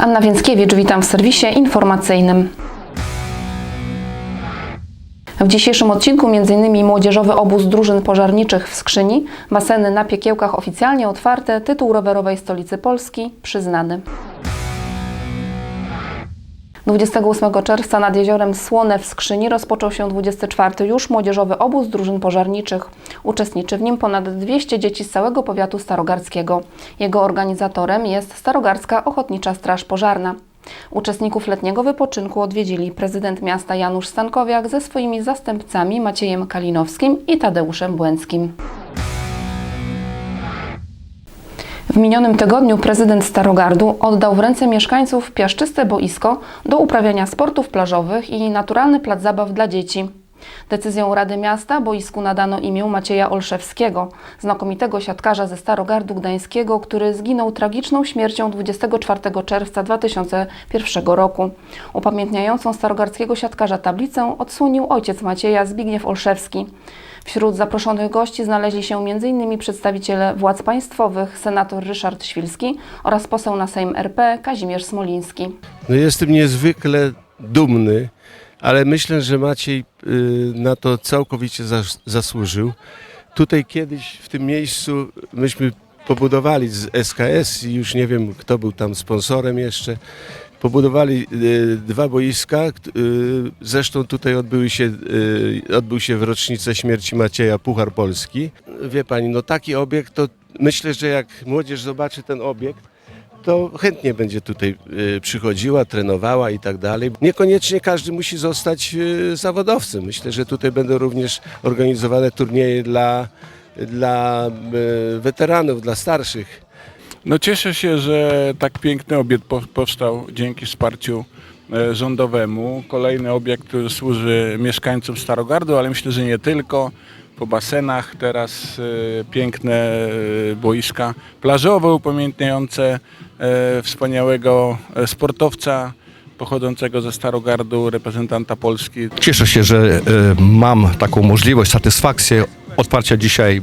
Anna Więckiewicz, witam w serwisie informacyjnym. W dzisiejszym odcinku m.in. młodzieżowy obóz drużyn pożarniczych w Skrzyni, baseny na Piekiełkach oficjalnie otwarte, tytuł rowerowej stolicy Polski przyznany. 28 czerwca nad jeziorem Słone w Skrzyni rozpoczął się 24 już młodzieżowy obóz drużyn pożarniczych. Uczestniczy w nim ponad 200 dzieci z całego powiatu starogardzkiego. Jego organizatorem jest Starogardzka Ochotnicza Straż Pożarna. Uczestników letniego wypoczynku odwiedzili prezydent miasta Janusz Stankowiak ze swoimi zastępcami Maciejem Kalinowskim i Tadeuszem Błęckim. Minionym tygodniu prezydent Starogardu oddał w ręce mieszkańców piaszczyste boisko do uprawiania sportów plażowych i naturalny plac zabaw dla dzieci. Decyzją Rady Miasta boisku nadano imię Macieja Olszewskiego, znakomitego siatkarza ze Starogardu Gdańskiego, który zginął tragiczną śmiercią 24 czerwca 2001 roku. Upamiętniającą starogardzkiego siatkarza tablicę odsłonił ojciec Macieja Zbigniew Olszewski. Wśród zaproszonych gości znaleźli się m.in. przedstawiciele władz państwowych, senator Ryszard Świlski oraz poseł na Sejm RP Kazimierz Smoliński. No jestem niezwykle dumny, ale myślę, że Maciej y, na to całkowicie zas- zasłużył. Tutaj kiedyś w tym miejscu myśmy pobudowali z SKS i już nie wiem kto był tam sponsorem jeszcze. Pobudowali y, dwa boiska, y, zresztą tutaj odbyły się, odbył się w rocznicę śmierci Macieja Puchar Polski. Wie pani, no taki obiekt to myślę, że jak młodzież zobaczy ten obiekt, to chętnie będzie tutaj y, przychodziła, trenowała i tak dalej. Niekoniecznie każdy musi zostać y, zawodowcem. Myślę, że tutaj będą również organizowane turnieje dla, dla y, weteranów, dla starszych. No cieszę się, że tak piękny obiekt po- powstał dzięki wsparciu e, rządowemu. Kolejny obiekt, który służy mieszkańcom Starogardu, ale myślę, że nie tylko. Po basenach teraz e, piękne e, boiska plażowe upamiętniające e, wspaniałego sportowca pochodzącego ze Starogardu, reprezentanta Polski. Cieszę się, że mam taką możliwość, satysfakcję otwarcia dzisiaj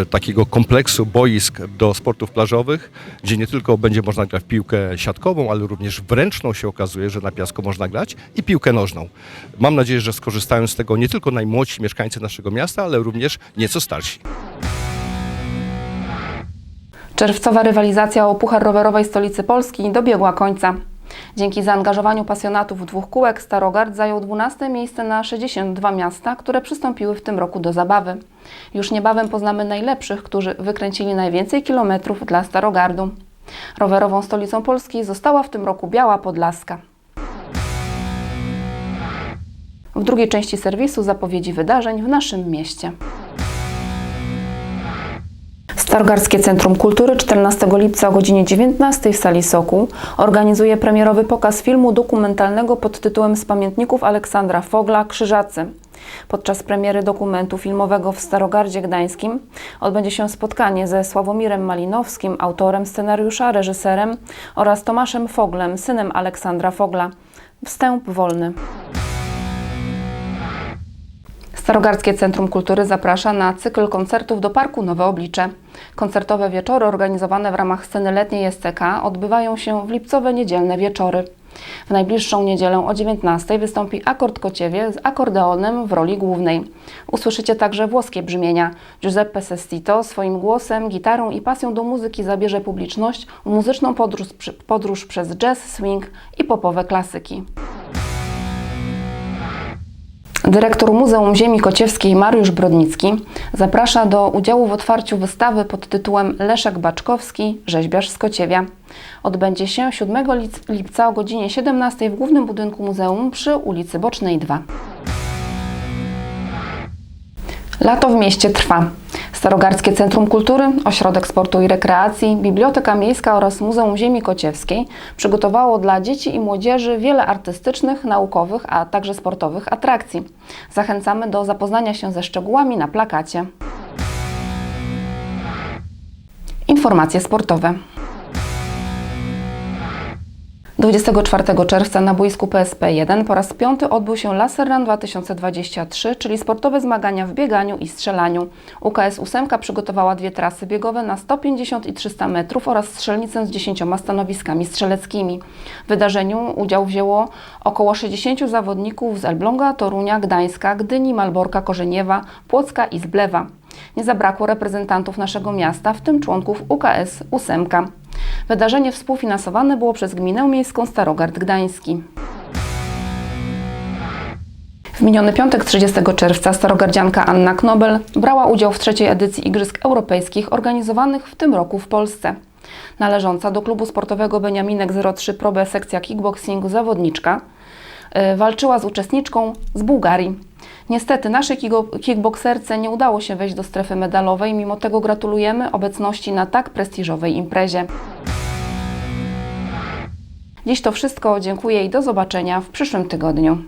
e, takiego kompleksu boisk do sportów plażowych, gdzie nie tylko będzie można grać w piłkę siatkową, ale również w ręczną się okazuje, że na piasku można grać i piłkę nożną. Mam nadzieję, że skorzystają z tego nie tylko najmłodsi mieszkańcy naszego miasta, ale również nieco starsi. Czerwcowa rywalizacja o Puchar Rowerowej Stolicy Polski dobiegła końca. Dzięki zaangażowaniu pasjonatów dwóch kółek Starogard zajął 12 miejsce na 62 miasta, które przystąpiły w tym roku do zabawy. Już niebawem poznamy najlepszych, którzy wykręcili najwięcej kilometrów dla Starogardu. Rowerową stolicą Polski została w tym roku Biała Podlaska. W drugiej części serwisu zapowiedzi wydarzeń w naszym mieście. Starogardzkie Centrum Kultury 14 lipca o godzinie 19 w sali Sokół organizuje premierowy pokaz filmu dokumentalnego pod tytułem Z pamiętników Aleksandra Fogla Krzyżacy. Podczas premiery dokumentu filmowego w Starogardzie Gdańskim odbędzie się spotkanie ze Sławomirem Malinowskim, autorem scenariusza, reżyserem oraz Tomaszem Foglem, synem Aleksandra Fogla. Wstęp wolny. Starogardzkie Centrum Kultury zaprasza na cykl koncertów do Parku Nowe Oblicze. Koncertowe wieczory organizowane w ramach sceny letniej SCK odbywają się w lipcowe niedzielne wieczory. W najbliższą niedzielę o 19 wystąpi Akord Kociewie z akordeonem w roli głównej. Usłyszycie także włoskie brzmienia. Giuseppe Sestito swoim głosem, gitarą i pasją do muzyki zabierze publiczność w muzyczną podróż, podróż przez jazz, swing i popowe klasyki. Dyrektor Muzeum Ziemi Kociewskiej Mariusz Brodnicki zaprasza do udziału w otwarciu wystawy pod tytułem Leszek Baczkowski, rzeźbiarz z Kociewia. Odbędzie się 7 lic- lipca o godzinie 17 w głównym budynku muzeum przy ulicy Bocznej 2. Lato w mieście trwa. Starogardzkie Centrum Kultury, Ośrodek Sportu i Rekreacji, Biblioteka Miejska oraz Muzeum Ziemi Kociewskiej przygotowało dla dzieci i młodzieży wiele artystycznych, naukowych, a także sportowych atrakcji. Zachęcamy do zapoznania się ze szczegółami na plakacie. Informacje sportowe. 24 czerwca na boisku PSP 1 po raz piąty odbył się Laser Run 2023, czyli sportowe zmagania w bieganiu i strzelaniu. UKS 8 przygotowała dwie trasy biegowe na 150 i 300 metrów oraz strzelnicę z 10 stanowiskami strzeleckimi. W wydarzeniu udział wzięło około 60 zawodników z Elbląga, Torunia, Gdańska, Gdyni, Malborka, Korzeniewa, Płocka i Zblewa. Nie zabrakło reprezentantów naszego miasta, w tym członków UKS 8. Wydarzenie współfinansowane było przez Gminę Miejską Starogard Gdański. W miniony piątek 30 czerwca starogardzianka Anna Knobel brała udział w trzeciej edycji Igrzysk Europejskich organizowanych w tym roku w Polsce. Należąca do klubu sportowego Beniaminek 03 Pro B sekcja kickboxingu zawodniczka y, walczyła z uczestniczką z Bułgarii. Niestety naszej kickbokserce nie udało się wejść do strefy medalowej, mimo tego gratulujemy obecności na tak prestiżowej imprezie. Dziś to wszystko, dziękuję i do zobaczenia w przyszłym tygodniu.